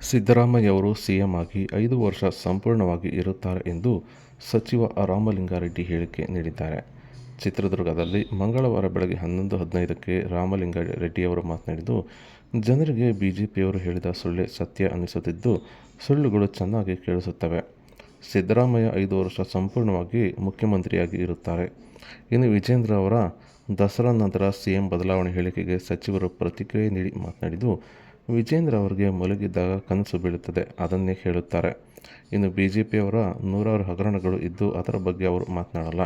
ಸಿದ್ದರಾಮಯ್ಯವರು CM ಆಗಿ ಐದು ವರ್ಷ ಸಂಪೂರ್ಣವಾಗಿ ಇರುತ್ತಾರೆ ಎಂದು ಸಚಿವ ರಾಮಲಿಂಗಾರೆಡ್ಡಿ ಹೇಳಿಕೆ ನೀಡಿದ್ದಾರೆ. ಚಿತ್ರದುರ್ಗದಲ್ಲಿ ಮಂಗಳವಾರ ಬೆಳಗ್ಗೆ ಹನ್ನೊಂದು ಹದಿನೈದಕ್ಕೆ ರಾಮಲಿಂಗಾರೆಡ್ಡಿಯವರು ಮಾತನಾಡಿದ್ದು, ಜನರಿಗೆ ಬಿಜೆಪಿಯವರು ಹೇಳಿದ ಸುಳ್ಳೇ ಸತ್ಯ ಅನ್ನಿಸುತ್ತಿದ್ದು, ಸುಳ್ಳುಗಳು ಚೆನ್ನಾಗಿ ಕೇಳಿಸುತ್ತವೆ. ಸಿದ್ದರಾಮಯ್ಯ ಐದು ವರ್ಷ ಸಂಪೂರ್ಣವಾಗಿ ಮುಖ್ಯಮಂತ್ರಿಯಾಗಿ ಇರುತ್ತಾರೆ. ಇನ್ನು ವಿಜೇಂದ್ರ ಅವರ ದಸರಾ ನಂತರ ಸಿಎಂ ಬದಲಾವಣೆ ಹೇಳಿಕೆಗೆ ಸಚಿವರು ಪ್ರತಿಕ್ರಿಯೆ ನೀಡಿ ಮಾತನಾಡಿದ್ದು ವಿಜೇಂದ್ರ ಅವರಿಗೆ ಮಲಗಿದ್ದಾಗ ಕನಸು ಬೀಳುತ್ತದೆ, ಅದನ್ನೇ ಹೇಳುತ್ತಾರೆ. ಇನ್ನು ಬಿ ಜೆ ಪಿಯವರ ನೂರಾರು ಹಗರಣಗಳು ಇದ್ದು ಅದರ ಬಗ್ಗೆ ಅವರು ಮಾತನಾಡಲ್ಲ.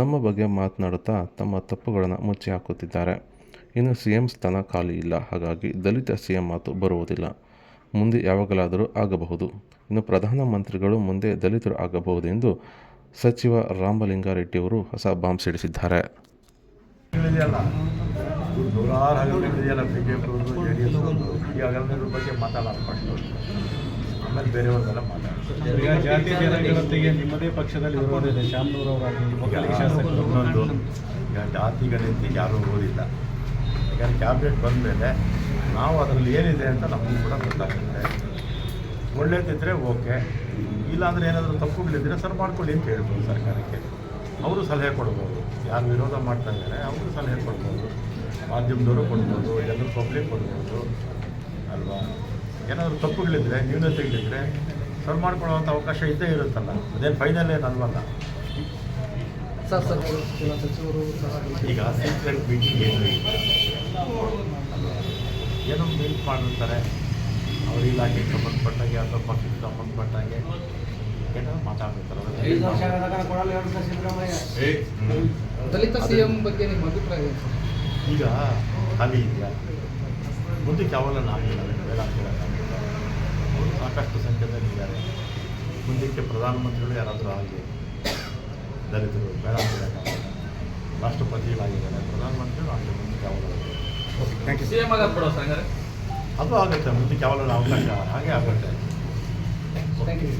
ನಮ್ಮ ಬಗ್ಗೆ ಮಾತನಾಡುತ್ತಾ ತಮ್ಮ ತಪ್ಪುಗಳನ್ನು ಮುಚ್ಚಿ ಹಾಕುತ್ತಿದ್ದಾರೆ. ಇನ್ನು ಸಿಎಂ ಸ್ಥಾನ ಖಾಲಿ ಇಲ್ಲ, ಹಾಗಾಗಿ ದಲಿತ ಸಿಎಂ ಮಾತು ಬರುವುದಿಲ್ಲ. ಮುಂದೆ ಯಾವಾಗಲಾದರೂ ಆಗಬಹುದು. ಇನ್ನು ಪ್ರಧಾನಮಂತ್ರಿಗಳು ಮುಂದೆ ದಲಿತರು ಆಗಬಹುದು ಎಂದು ಸಚಿವ ರಾಮಲಿಂಗಾರೆಡ್ಡಿಯವರು ಹೊಸ ಬಾಂಬ್ ಸಿಡಿಸಿದ್ದಾರೆ. ನೂರಾರು ಹಗರಣಗಳಿದೆಯಲ್ಲ ಬಿ ಜೆ ಪಿ ಅವ್ರದ್ದು ಜೆ ಡಿ ಎಸ್ ಅವ್ರದ್ದು ಈ ಹಗರಣಗಳ ಬಗ್ಗೆ ಮಾತಾಡೋದು ಫಸ್ಟ್ ಆಮೇಲೆ ಬೇರೆಯವ್ರದ್ದೆಲ್ಲ ಮಾತಾಡ್ತಾರೆ. ಈಗ ಜಾತಿ ಜನಗಣತಿಗೆ ನಿಮ್ಮದೇ ಪಕ್ಷದಲ್ಲಿ ವಿರೋಧ ಇದೆ. ಶಾಮನೂರ್ ಶಾಸಕರು ಇನ್ನೊಂದು ಈಗ ಜಾತಿ ಗಣತಿ ಯಾರೂ ಓದಿಲ್ಲ. ಯಾಕಂದ್ರೆ ಕ್ಯಾಬಿನೆಟ್ ಬಂದ ಮೇಲೆ ನಾವು ಅದರಲ್ಲಿ ಏನಿದೆ ಅಂತ ನಮಗೂ ಕೂಡ ಗೊತ್ತಾಗುತ್ತೆ. ಒಳ್ಳೇದಿದ್ದರೆ ಓಕೆ ಇಲ್ಲಾಂದರೆ ಏನಾದರೂ ತಪ್ಪುಗಳಿದ್ದರೆ ಸರ್ ಮಾಡ್ಕೊಳ್ಳಿ ಅಂತ ಹೇಳ್ಬೋದು ಸರ್ಕಾರಕ್ಕೆ. ಅವರು ಸಲಹೆ ಕೊಡ್ಬೋದು. ಯಾರು ವಿರೋಧ ಮಾಡ್ತಾ ಇದ್ದಾರೆ ಅವರು ಸಲಹೆ ಕೊಡ್ಬೋದು. ಮಾಧ್ಯಮದವರು ಕೊಡ್ಬೋದು ಜನರು ಪಬ್ಲಿಕ್ ಕೊಡ್ಬೋದು ಅಲ್ವಾ? ಏನಾದರೂ ತಪ್ಪುಗಳಿದ್ದರೆ ನ್ಯೂನತೆಗಳಿದ್ದರೆ ಸರ್ವ್ ಮಾಡ್ಕೊಳ್ಳುವಂಥ ಅವಕಾಶ ಇದ್ದೇ ಇರುತ್ತಲ್ಲ? ಅದೇನು ಫೈನಲ್ ಏನು ಅಲ್ವಲ್ಲ? ಸರ್ ಸಚಿವರು ಈಗ ಸೀಕ್ರೆಟ್ ಮೀಟಿಂಗ್ ಏನು ಏನೋ ಮೀಟ್ ಮಾಡಿರ್ತಾರೆ ಅವ್ರ ಇಲಾಖೆಗೆ ಸಂಬಂಧಪಟ್ಟಾಗೆ ಅಥವಾ ಪಕ್ಷಕ್ಕೆ ಸಂಬಂಧಪಟ್ಟಾಗೆ ಏನೋ ಮಾತಾಡ್ತಿರ್ತಾರೆ. ಹ್ಮ್. ದಲಿತ ಸಿಎಂ ಬಗ್ಗೆ ನಿಮ್ಮ ಅಭಿಪ್ರಾಯ? ಈಗ ಖಾಲಿ ಇದೆಯಾ? ಮುಂದಕ್ಕೆ ಯಾವಾಗ ಆಗಿಲ್ಲ ಬೇಡ. ಅವರು ಸಾಕಷ್ಟು ಸಂಖ್ಯೆಯಲ್ಲಿ ಇದ್ದಾರೆ. ಮುಂದಕ್ಕೆ ಪ್ರಧಾನಮಂತ್ರಿಗಳು ಯಾರಾದರೂ ಆಗಲಿ ದಲಿತರು ಬೇಡ ಅಂತ ಹೇಳೋಕ್ಕಾಗಲ್ಲ ರಾಷ್ಟ್ರಪತಿಗಳಾಗಿದ್ದಾರೆ ಪ್ರಧಾನಮಂತ್ರಿಗಳು ಆಗಲಿ ಮುಂದಕ್ಕೆ ಯಾವಾಗ ಅದು ಆಗುತ್ತೆ ಮುಂದಕ್ಕೆ ಯಾವಾಗ ಅವಕಾಶ ಹಾಗೆ ಆಗುತ್ತೆ. Thank you